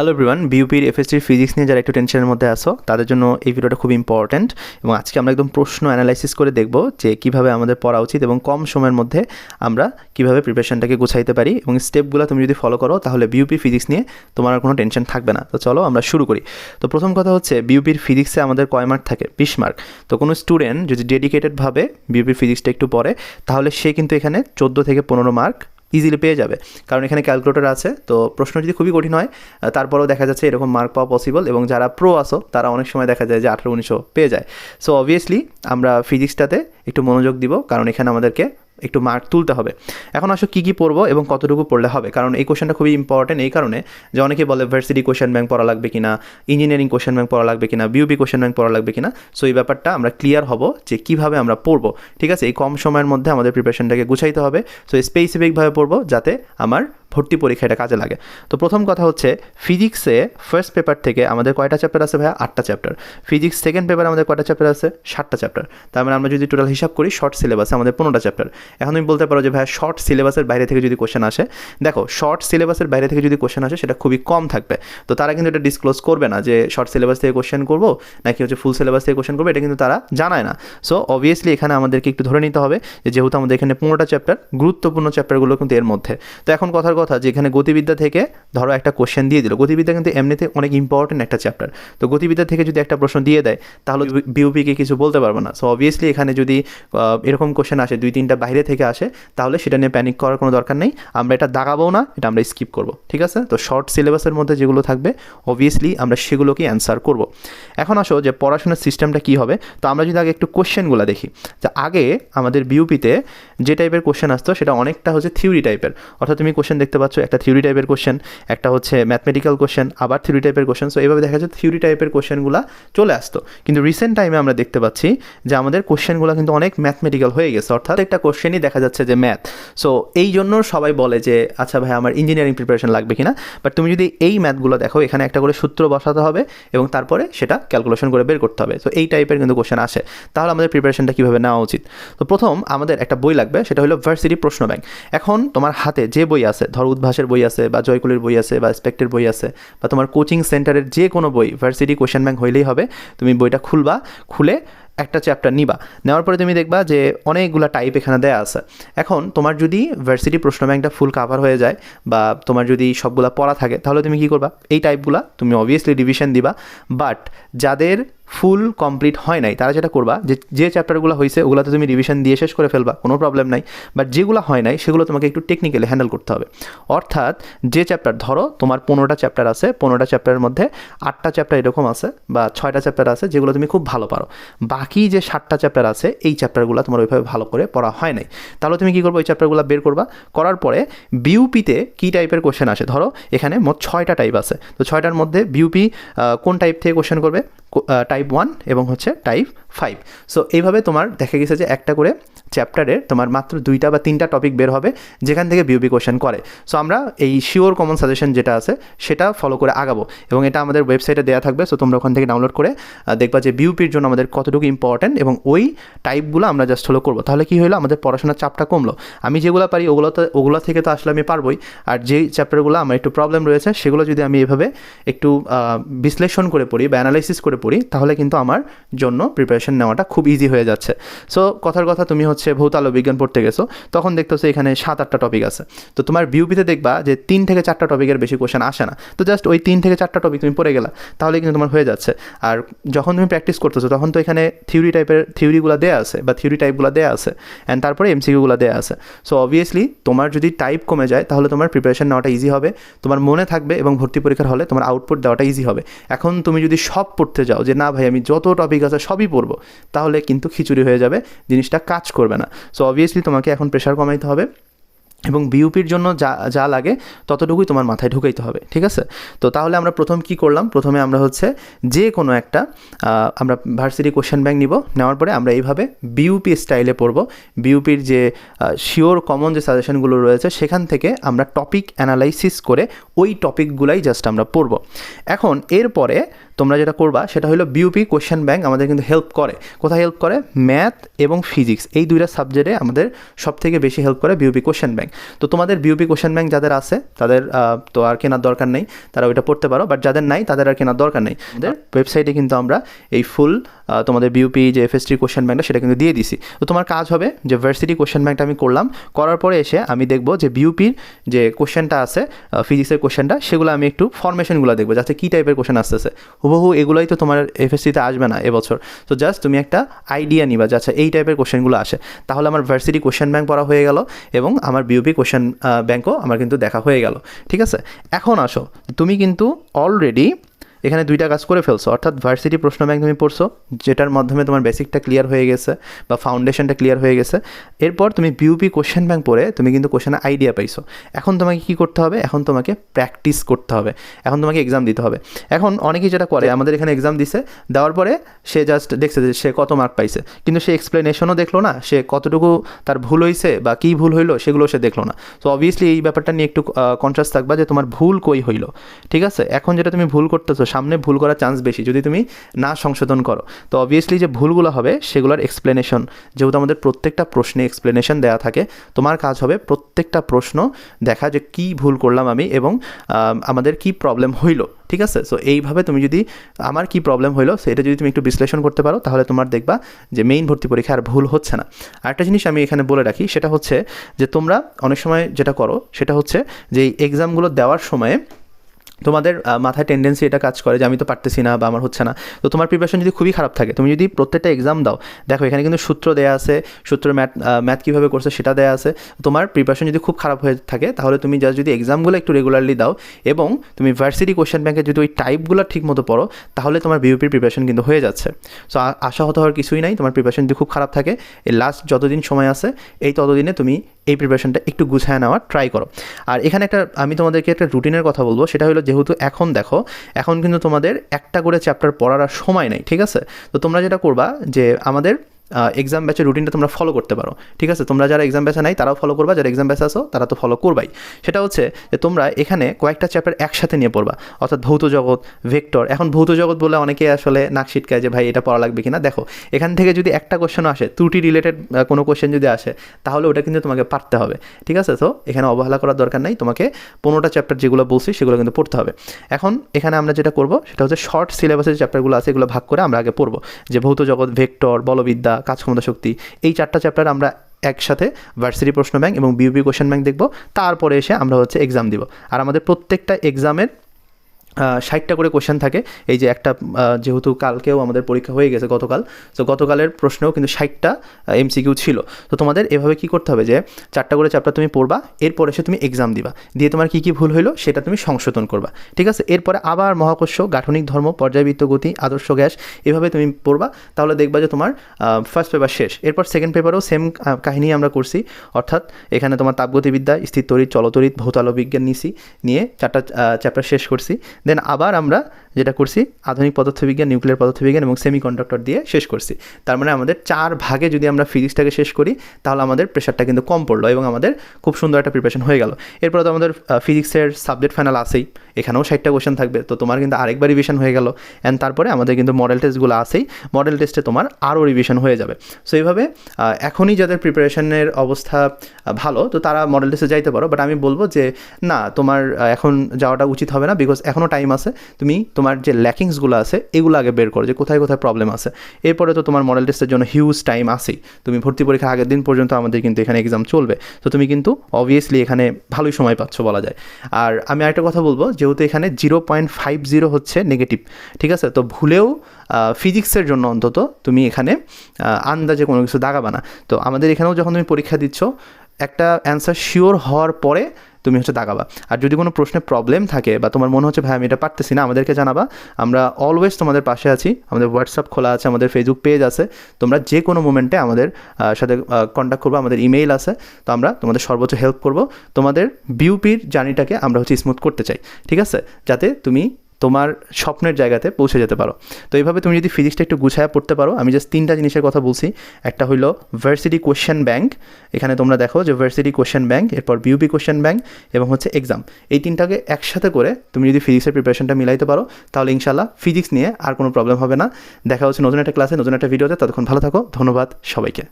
Hello everyone বিউপির এফএসটির physics নিয়ে যারা একটু টেনশনের মধ্যে আসো তাদের জন্য এই ভিডিওটা খুব ইম্পর্ট্যান্ট এবং আজকে আমরা একদম প্রশ্ন অ্যানালাইসিস করে দেখব যে কীভাবে আমাদের পড়া উচিত এবং কম সময়ের মধ্যে আমরা কীভাবে প্রিপারেশনটাকে গুছাইতে পারি এবং স্টেপগুলো তুমি যদি ফলো করো, তাহলে বিউপি ফিজিক্স নিয়ে তোমার আর কোনো টেনশন থাকবে না। তো চলো আমরা শুরু করি। তো প্রথম কথা হচ্ছে বিউপির ফিজিক্সে আমাদের কয় মার্ক থাকে? বিশ মার্ক তো কোনো স্টুডেন্ট যদি ডেডিকেটেডভাবে বিউপির ফিজিক্সটা একটু পড়ে, তাহলে সে কিন্তু এখানে চোদ্দ থেকে পনেরো মার্ক ইজিলি পেয়ে যাবে। কারণ এখানে ক্যালকুলেটর আছে, তো প্রশ্ন যদি খুবই কঠিন হয় তারপরেও দেখা যাচ্ছে এরকম মার্ক পাওয়া পসিবল এবং যারা প্রো আসো তারা অনেক সময় দেখা যায় যে আঠারো, উনিশশো পেয়ে যায়। সো অবভিয়াসলি আমরা ফিজিক্সটাতে একটু মনোযোগ দিব, কারণ এখানে আমাদেরকে একটু মার্ক তুলতে হবে। এখন আসো কী কী পড়ব এবং কতটুকু পড়লে হবে? কারণ এই কোশ্চেনটা খুবই ইম্পর্টেন্ট এই কারণে যে অনেকে বলে ভার্সিটি কোশ্চেন ব্যাংক পড়া লাগবে কিনা ইঞ্জিনিয়ারিং কোশ্চেন ব্যাংক পড়া লাগবে কিনা বিউপি কোশ্চেন ব্যাংক পড়া লাগবে কিনা সো এই ব্যাপারটা আমরা ক্লিয়ার হব যে কীভাবে আমরা পড়ব। ঠিক আছে? এই কম সময়ের মধ্যে আমাদের প্রিপারেশনটাকে গুছাইতে হবে। সো স্পেসিফিকভাবে পড়ব যাতে আমার ভর্তি পরীক্ষা এটা কাজে লাগে। তো প্রথম কথা হচ্ছে ফিজিক্সে ফার্স্ট পেপার থেকে আমাদের কয়টা চ্যাপ্টার আছে ভাইয়া? আটটা চ্যাপ্টার ফিজিক্স সেকেন্ড পেপারে আমাদের কয়টা চ্যাপ্টার আছে? সাতটা চ্যাপ্টার তার মানে আমরা যদি টোটাল হিসাব করি শর্ট সিলেবাসে আমাদের পনেরোটা চ্যাপ্টার এখন তুমি বলতে পারো যে ভাইয়া শর্ট সিলেবাসের বাইরে থেকে যদি কোশ্চেন আসে, দেখো শর্ট সিলেবাসের বাইরে থেকে যদি কোশ্চেন আসে, সেটা খুবই কম থাকবে। তো তারা কিন্তু এটা ডিসক্লোজ করবে না যে শর্ট সিলেবাস থেকে কোশ্চেন করব, নাকি হচ্ছে ফুল সিলেবাস থেকে কোশ্চেন করব, এটা কিন্তু তারা জানায় না। সো অবভিয়াসলি এখানে আমাদেরকে একটু ধরে নিতে হবে যেহেতু আমাদের এখানে পনেরোটা চ্যাপ্টার গুরুত্বপূর্ণ চ্যাপ্টারগুলো কিন্তু এর মধ্যে। তো এখন কথার কথা যে এখানে গতিবিদ্যা থেকে ধরো একটা কোশ্চেন দিয়ে দিল। গতিবিদ্যা কিন্তু এমনিতে অনেক ইম্পর্টেন্ট একটা চ্যাপ্টার তো গতিবিদ্যা থেকে যদি একটা প্রশ্ন দিয়ে দেয় তাহলে বিউপিকে কিছু বলতে পারব না। সো অবভিয়াসলি এখানে যদি এরকম কোশ্চেন আসে দুই তিনটা বাইরে থেকে আসে তাহলে সেটা নিয়ে প্যানিক করার কোনো দরকার নেই। আমরা এটা দাগাবো না এটা আমরা স্কিপ করব। ঠিক আছে? তো শর্ট সিলেবাসের মধ্যে যেগুলো থাকবে অবভিয়াসলি আমরা সেগুলোকেই অ্যান্সার করব। এখন আসো যে পড়াশোনার সিস্টেমটা কী হবে? তো আমরা যদি আগে একটু কোশ্চেনগুলো দেখি। যে আগে আমাদের বিউপিতে যে টাইপের কোশ্চেন আসতো সেটা অনেকটা হচ্ছে থিওরি টাইপের অর্থাৎ তুমি কোশ্চেন দেখতে পাচ্ছ, একটা থিওরি টাইপের কোশ্চেন একটা হচ্ছে ম্যাথমেটিক্যাল কোশ্চেন আবার থিওরি টাইপের কোশ্চেন সো এইভাবে দেখা যাচ্ছে থিওরি টাইপের কোশ্চেনগুলো চলে আসতো। কিন্তু রিসেন্ট টাইমে আমরা দেখতে পাচ্ছি যে আমাদের কোশ্চেনগুলো কিন্তু অনেক ম্যাথমেটিক্যাল হয়ে গেছে। অর্থাৎ একটা কোশ্চেনই দেখা যাচ্ছে যে ম্যাথ সো এই জন্য সবাই বলে যে আচ্ছা ভাই, আমার ইঞ্জিনিয়ারিং প্রিপারেশন লাগবে কিনা? বাট তুমি যদি এই ম্যাথগুলো দেখো, এখানে একটা করে সূত্র বসাতে হবে এবং তারপরে সেটা ক্যালকুলেশন করে বের করতে হবে। তো এই টাইপের কিন্তু কোশ্চেন আসে। তাহলে আমাদের প্রিপারেশনটা কীভাবে নেওয়া উচিত? তো প্রথম আমাদের একটা বই লাগবে, সেটা হলো ভার্সিটি প্রশ্ন ব্যাংক এখন তোমার হাতে যে বই আছে ধর উদ্ভাসের বই আছে বা জয়কুলের বই আছে বা স্পেক্টের বই আছে বা তোমার কোচিং সেন্টারের যে কোনো বই ভার্সিটি কোশ্চেন ব্যাংক হইলেই হবে, তুমি বইটা খুলবা, খুলে একটা চ্যাপ্টার নিবা। নেওয়ার পরে তুমি দেখবা যে অনেকগুলো টাইপ এখানে দেয়া আছে। এখন তোমার যদি ভার্সিটি প্রশ্ন ব্যাংকটা ফুল কাভার হয়ে যায় বা তোমার যদি সবগুলা পড়া থাকে, তাহলে তুমি কি করবা? এই টাইপগুলা তুমি অবভিয়াসলি ডিভিশন দিবা। বাট যাদের ফুল কমপ্লিট হয় নাই, তারা যেটা করবা, যে যে চ্যাপ্টারগুলো হয়েছে ওগুলোতে তুমি রিভিশন দিয়ে শেষ করে ফেলবা, কোনো প্রবলেম নাই বাট যেগুলো হয় নাই, সেগুলো তোমাকে একটু টেকনিক্যালি হ্যান্ডেল করতে হবে। অর্থাৎ যে চ্যাপ্টার ধরো তোমার পনেরোটা চ্যাপ্টার আছে, পনেরোটা চ্যাপ্টারের মধ্যে আটটা চ্যাপ্টার এরকম আছে, বা ছয়টা চ্যাপ্টার আছে, যেগুলো তুমি খুব ভালো পারো। বাকি যে সাতটা চ্যাপ্টার আছে, এই চ্যাপ্টারগুলো তোমার ওইভাবে ভালো করে পড়া হয় নাই। তাহলে তুমি কী করব, ওই চ্যাপ্টারগুলো বের করবা, করার পরে বিউপিতে কী টাইপের কোশ্চেন আসে? ধরো, এখানে মোট ছয়টা টাইপ আছে। তো ছয়টার মধ্যে বিউপি কোন টাইপ থেকে কোশ্চেন করবে? টাইপ ওয়ান এবং হচ্ছে টাইপ ফাইভ সো এইভাবে তোমার দেখা গেছে যে একটা করে চ্যাপ্টারে তোমার মাত্র দুইটা বা তিনটা টপিক বের হবে, যেখান থেকে বিউপি কোশ্চেন করে। সো আমরা এই শিওর কমন সাজেশন যেটা আছে, সেটা ফলো করে আগাবো। এবং এটা আমাদের ওয়েবসাইটে দেওয়া থাকবে সো তোমরা ওখান থেকে ডাউনলোড করে দেখবা যে বিউপির জন্য আমাদের কতটুকু ইম্পর্ট্যান্ট এবং ওই টাইপগুলো আমরা জাস্ট হলো করব। তাহলে কি হলো আমাদের পড়াশোনার চাপটা কমলো। আমি যেগুলো পারি ওগুলো তো ওগুলো থেকে তো আসলে আমি পারবোই। আর যেই চ্যাপ্টারগুলো আমার একটু প্রবলেম রয়েছে, সেগুলো যদি আমি এভাবে একটু বিশ্লেষণ করে পড়ি বা অ্যানালাইসিস করে পড়ি, তাহলে কিন্তু আমার জন্য প্রিপারেশন নেওয়াটা খুব ইজি হয়ে যাচ্ছে। সো কথার কথা তুমি হচ্ছে ভৌতাল ও বিজ্ঞান পড়তে গেছো, তখন দেখতেছো এখানে সাত, আটটা টপিক আছে। তো তোমার বিউপিতে দেখবা যে তিন থেকে চারটা টপিকের বেশি কোশ্চেন আসে না। তো জাস্ট ওই তিন থেকে চারটা টপিক তুমি পড়ে গেলা, তাহলে কিন্তু তোমার হয়ে যাচ্ছে। আর যখন তুমি প্র্যাকটিস করতেছো, তখন তো এখানে থিওরি টাইপের থিওরিগুলো দেওয়া আছে বা থিওরি টাইপগুলো দেওয়া আছে অ্যান্ড তারপরে এমসিকিউগুলো দেওয়া আছে। সো অবভিয়াসলি তোমার যদি টাইপ কমে যায়, তাহলে তোমার প্রিপারেশন নেওয়াটা ইজি হবে, তোমার মনে থাকবে এবং ভর্তি পরীক্ষার হলে তোমার আউটপুট দেওয়াটা ইজি হবে। এখন তুমি যদি সব পড়তে যাও যে, না ভাই, আমি যত টপিক আছে সবই পড়ব, তাহলে কিন্তু খিচুড়ি হয়ে যাবে, জিনিসটা কাজ করবে। না। সো অবভিয়াসলি তোমাকে এখন প্রেশার কমাইতে হবে। এবং বিউপির জন্য যা যা লাগে ততটুকুই তোমার মাথায় ঢুকাইতে হবে, ঠিক আছে? তো তাহলে আমরা প্রথম কি করলাম? প্রথমে আমরা হচ্ছে যে কোনো একটা আমরা ভার্সিটি কোশ্চেন ব্যাংক নিব, নেওয়ার পরে আমরা এইভাবে বিউপি স্টাইলে পড়ব। বিউপির যে শিওর কমন যে সাজেশনগুলো রয়েছে, সেখান থেকে আমরা টপিক অ্যানালাইসিস করে ওই টপিকগুলাই জাস্ট আমরা পড়ব। এখন এরপরে তোমরা যেটা করবা, সেটা হলো বিউপি কোশ্চেন ব্যাংক আমাদের কিন্তু হেল্প করে। কোথায় হেল্প করে? ম্যাথ এবং ফিজিক্স এই দুইটা সাবজেক্টে আমাদের সবথেকে বেশি হেল্প করে বিউপি কোশ্চেন ব্যাংক। ব্যাংক তো তোমাদের বিউপি কোশ্চেন ব্যাংক যাদের আছে, তাদের তো আর কেনার দরকার নেই, তারা ওইটা পড়তে পারো। বাট যাদের নাই, তাদের আর কেনার দরকার নেই। ওয়েবসাইটে কিন্তু আমরা এই ফুল তোমাদের বিউপি যে এফএসটি কোশ্চেন ব্যাংকটা সেটা কিন্তু দিয়ে দিছি। তো তোমার কাজ হবে যে ভার্সিটি কোশ্চেন ব্যাংকটা আমি করলাম। করার পরে এসে আমি দেখব যে বিউপির যে কোশ্চেনটা আছে ফিজিক্সের কোশ্চেনটা সেগুলো আমি একটু ফরমেশনগুলো দেখব, যাতে কী টাইপের কোশ্চেন আসতেছে। হুবহু এগুলোই তো তোমার এফএসসিতে আসবে না এবছর। তো জাস্ট তুমি একটা আইডিয়া নিবা যে আচ্ছা এই টাইপের কোশ্চেনগুলো আসে। তাহলে আমার ভার্সিটি কোশ্চেন ব্যাংক পড়া হয়ে গেল এবং আমার বিউপি কোশ্চেন ব্যাংকও আমার কিন্তু দেখা হয়ে গেল। ঠিক আছে? এখন আসো। তুমি কিন্তু অলরেডি এখানে দুইটা কাজ করে ফেলছো। অর্থাৎ ভার্সিটি প্রশ্ন ব্যাংক তুমি পড়ছো, যেটার মাধ্যমে তোমার বেসিকটা ক্লিয়ার হয়ে গেছে বা ফাউন্ডেশনটা ক্লিয়ার হয়ে গেছে। এরপর তুমি বিউপি কোশ্চেন ব্যাংক পড়ে তুমি কিন্তু কোশ্চেনের আইডিয়া পাইছো। এখন তোমাকে কি করতে হবে? এখন তোমাকে প্র্যাকটিস করতে হবে। এখন তোমাকে এক্সাম দিতে হবে। এখন অনেকেই যেটা করে, আমাদের এখানে এক্সাম দিছে, দেওয়ার পরে সে জাস্ট দেখছে যে সে কত মার্ক পাইছে। কিন্তু সে এক্সপ্লেনেশনও দেখল না, সে কতটুকু তার ভুল হয়েছে বা কী ভুল হইল সেগুলো সে দেখল না। তো অবভিয়াসলি এই ব্যাপারটা নিয়ে একটু কনসাস থাকবা যে তোমার ভুল কই হইল। ঠিক আছে? এখন যেটা তুমি ভুল করতেছো সামনে ভুল করার চান্স বেশি, যদি তুমি না সংশোধন করো। তো অবভিয়াসলি যে ভুলগুলো হবে, সেগুলোর এক্সপ্লেনেশন যেহেতু আমাদের প্রত্যেকটা প্রশ্নে এক্সপ্লেনেশন দেওয়া থাকে, তোমার কাজ হবে প্রত্যেকটা প্রশ্ন দেখা যে কি ভুল করলাম আমি এবং আমাদের কি প্রবলেম হইল, ঠিক আছে? সো এইভাবে তুমি যদি, আমার কি প্রবলেম হইল, সেটা যদি তুমি একটু বিশ্লেষণ করতে পারো, তাহলে তোমার দেখবা যে মেইন ভর্তি পরীক্ষা আর ভুল হচ্ছে না। আরেকটা জিনিস আমি এখানে বলে রাখি, সেটা হচ্ছে যে তোমরা অনেক সময় যেটা করো, সেটা হচ্ছে যে এই এক্সামগুলো দেওয়ার সময়ে তোমাদের মাথায় টেন্ডেন্সি এটা কাজ করে যে আমি তো পারতেছি না বা আমার হচ্ছে না। তো তোমার প্রিপারেশন যদি খুবই খারাপ থাকে, তুমি যদি প্রত্যেকটা এক্সাম দাও, দেখো এখানে কিন্তু সূত্র দেয়া আছে সূত্র ম্যাথ ম্যাথ কীভাবে করছে সেটা দেয়া আছে। তোমার প্রিপারেশন যদি খুব খারাপ হয়ে থাকে, তাহলে তুমি জাস্ট যদি এক্সামগুলো একটু রেগুলারলি দাও এবং তুমি ভার্সিটি কোশ্চেন ব্যাংকে যদি ওই টাইপগুলো ঠিক মতো পড়ো, তাহলে তোমার বিউপির প্রিপারেশন কিন্তু হয়ে যাচ্ছে। সো আশা আশাহত হওয়ার কিছুই নাই, তোমার প্রিপারেশন যদি খুব খারাপ থাকে এই লাস্ট যতদিন সময় আছে, এই ততদিনে তুমি এই প্রিপারেশনটা একটু গুছায় নেওয়ার ট্রাই করো। আর এখানে একটা, আমি তোমাদেরকে একটা রুটিনের কথা বলব, সেটা হলো যেহেতু এখন দেখো, এখন কিন্তু তোমাদের একটা করে চ্যাপ্টার পড়ার আর সময় নেই, ঠিক আছে? তো তোমরা যেটা করবা যে আমাদের এক্সাম ব্যাচের রুটিনটা তোমরা ফলো করতে পারো। ঠিক আছে? তোমরা যারা এক্সাম ব্যাচে নাই, তারাও ফলো করবা, যারা এক্সাম ব্যাচে আসো তারা তো ফলো করবাই। সেটা হচ্ছে যে তোমরা এখানে কয়েকটা চ্যাপ্টার একসাথে নিয়ে পড়বা। অর্থাৎ ভৌত জগৎ ভেক্টর এখন ভৌত জগৎ বলে অনেকে আসলে নাক ছিটকায় যে, ভাই, এটা পড়া লাগবে কিনা? দেখো, এখান থেকে যদি একটা কোশ্চেন আসে, ত্রুটি রিলেটেড কোনো কোশ্চেন যদি আসে, তাহলে ওটা কিন্তু তোমাকে পারতে হবে। ঠিক আছে? তো এখানে অবহেলা করার দরকার নাই। তোমাকে পনেরোটা চ্যাপ্টার যেগুলো বলছি, সেগুলো কিন্তু পড়তে হবে। এখন এখানে আমরা যেটা করব, সেটা হচ্ছে শর্ট সিলেবাসের চ্যাপ্টারগুলো আছে, এগুলো ভাগ করে আমরা আগে পড়ব। যে ভৌত জগৎ ভেক্টর বলবিদ্যা কাজ ক্ষমতা শক্তি। এই চারটা চ্যাপ্টার আমরা একসাথে ভার্সিটি প্রশ্ন ব্যাংক এবং বিউপি কোশ্চেন ব্যাংক দেখব। তারপরে এসে আমরা হচ্ছে এক্সাম দিব। আর আমাদের প্রত্যেকটা এক্সামের ষাটটা করে কোশ্চেন থাকে। এই যে একটা যেহেতু কালকেও আমাদের পরীক্ষা হয়ে গেছে গতকাল, তো গতকালের প্রশ্নেও কিন্তু ষাটটা এমসিকিউ ছিল। তো তোমাদের এভাবে কি করতে হবে যে, চারটা করে চ্যাপ্টার তুমি পড়বা, এরপর এসে তুমি এক্সাম দিবা। দিয়ে তোমার কী কী ভুল হইল, সেটা তুমি সংশোধন করবা। ঠিক আছে? এরপরে আবার মহাকর্ষ, গাঠনিক ধর্ম, পর্যায়বৃত্ত গতি, আদর্শ গ্যাস, এভাবে তুমি পড়বা। তাহলে দেখবা যে তোমার ফার্স্ট পেপার শেষ। এরপর সেকেন্ড পেপারও সেম কাহিনী আমরা করছি। অর্থাৎ এখানে তোমার তাপগতিবিদ্যা স্থির তড়িৎ চলতড়িৎ ভৌতালো বিজ্ঞান নিছি নিয়ে চারটা চ্যাপ্টার শেষ করছি। দেন আবার আমরা যেটা করছি, আধুনিক পদার্থবিজ্ঞান, নিউক্লিয়ার পদার্থবিজ্ঞান এবং সেমিকন্ডাক্টর দিয়ে শেষ করছি। তার মানে আমাদের চার ভাগে যদি আমরা ফিজিক্সটাকে শেষ করি, তাহলে আমাদের প্রেশারটা কিন্তু কম পড়ল এবং আমাদের খুব সুন্দর একটা প্রিপারেশন হয়ে গেল। এরপরে তো আমাদের ফিজিক্সের সাবজেক্ট ফাইনাল আসেই এখানেও ষাটটা কোশ্চেন থাকবে। তো তোমার কিন্তু আরেকবার রিভিশন হয়ে গেল। অ্যান্ড তারপরে আমাদের কিন্তু মডেল টেস্টগুলো আসেই মডেল টেস্টে তোমার আরও রিভিশন হয়ে যাবে। সো এইভাবে এখনই যাদের প্রিপারেশনের অবস্থা ভালো, তো তারা মডেল টেস্টে যাইতে পারো। বাট আমি বলব যে, না, তোমার এখন যাওয়াটা উচিত হবে না। বিকজ এখনও টাইম আছে, তুমি তোমার যে ল্যাকিংসগুলো আছে, এগুলো আগে বের করো যে কোথায় কোথায় প্রবলেম আছে। এরপরে তো তোমার মডেল টেস্টের জন্য হিউজ টাইম আছেই। তুমি ভর্তি পরীক্ষা আগের দিন পর্যন্ত আমাদের কিন্তু এখানে এক্সাম চলবে। তো তুমি কিন্তু অবভিয়াসলি এখানে ভালোই সময় পাচ্ছ বলা যায়। আর আমি আরেকটা কথা বলব, যেহেতু এখানে জিরো পয়েন্ট ফাইভ জিরো হচ্ছে নেগেটিভ ঠিক আছে? তো ভুলেও ফিজিক্সের জন্য অন্তত তুমি এখানে আন্দাজে কোনো কিছু দাগাবা না। তো আমাদের এখানেও যখন তুমি পরীক্ষা দিচ্ছ, একটা অ্যান্সার শিওর হওয়ার পরে তুমি হচ্ছে দাগাবা আর যদি কোনো প্রশ্নে প্রবলেম থাকে বা তোমার মনে হচ্ছে, ভাই, আমি এটা পারতেছি না, আমাদেরকে জানাবা। আমরা অলওয়েজ তোমাদের পাশে আছি। আমাদের হোয়াটসঅ্যাপ খোলা আছে, আমাদের ফেসবুক পেজ আছে। তোমরা যে কোনো মোমেন্টে আমাদের সাথে কন্ট্যাক্ট করব, আমাদের ইমেইল আছে। তো আমরা তোমাদের সর্বোচ্চ হেল্প করব। তোমাদের বিউপির জার্নিটাকে আমরা হচ্ছে স্মুথ করতে চাই। ঠিক আছে? যাতে তুমি তোমার স্বপ্নের জায়গাতে পৌঁছে যেতে পারো। তো এইভাবে তুমি যদি ফিজিক্সটা একটু গুছায় পড়তে পারো, আমি জাস্ট তিনটা জিনিসের কথা বলছি। একটা হলো ভার্সিটি কোয়েশ্চেন ব্যাংক এখানে তোমরা দেখো যে ভার্সিটি কোয়েশ্চেন ব্যাংক এরপর বিউপি কোয়েশ্চেন ব্যাংক এবং হচ্ছে এক্সাম এই তিনটাকে একসাথে করে তুমি যদি ফিজিক্সের প্রিপারেশনটা মিলাইতে পারো, তাহলে ইনশাল্লাহ ফিজিক্স নিয়ে আর কোনো প্রবলেম হবে না। দেখা হচ্ছে নতুন একটা ক্লাসে নতুন একটা ভিডিওতে ততক্ষণ ভালো থাকো, ধন্যবাদ সবাইকে।